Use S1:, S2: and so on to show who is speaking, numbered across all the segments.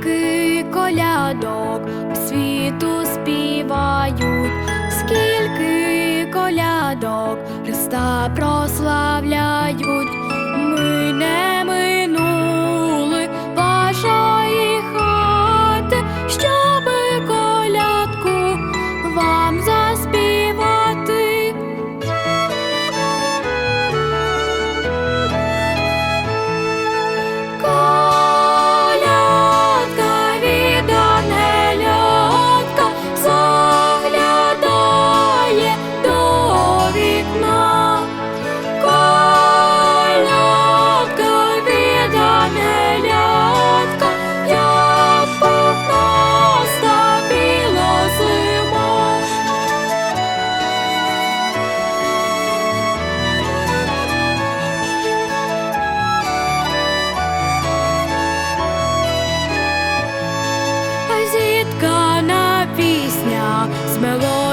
S1: скільки колядок світу співають, скільки колядок Христа прославляють.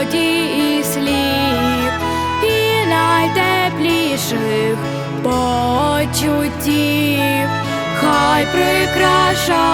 S1: тоді і слів, і найтепліших почуттів, хай прикраша.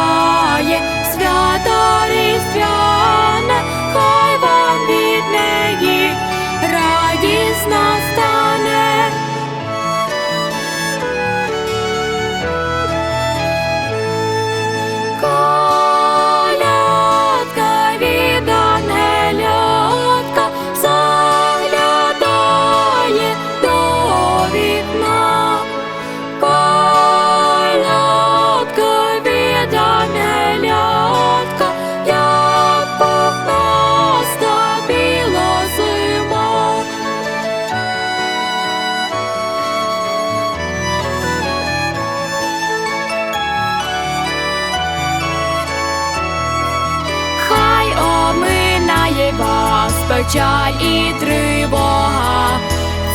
S1: печаль і тривога,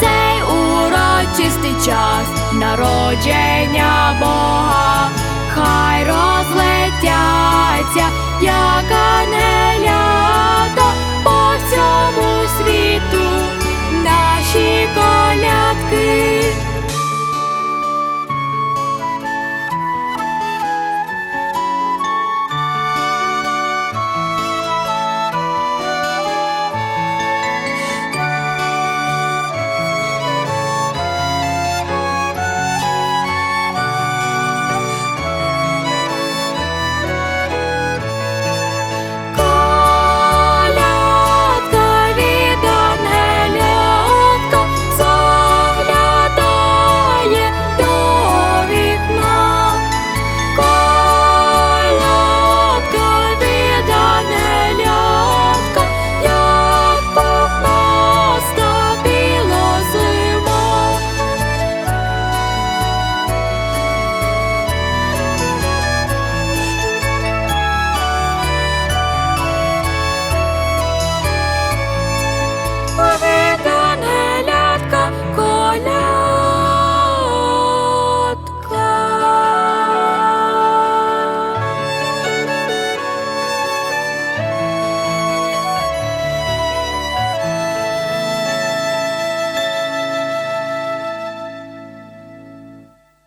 S1: цей урочистий час народження Бога.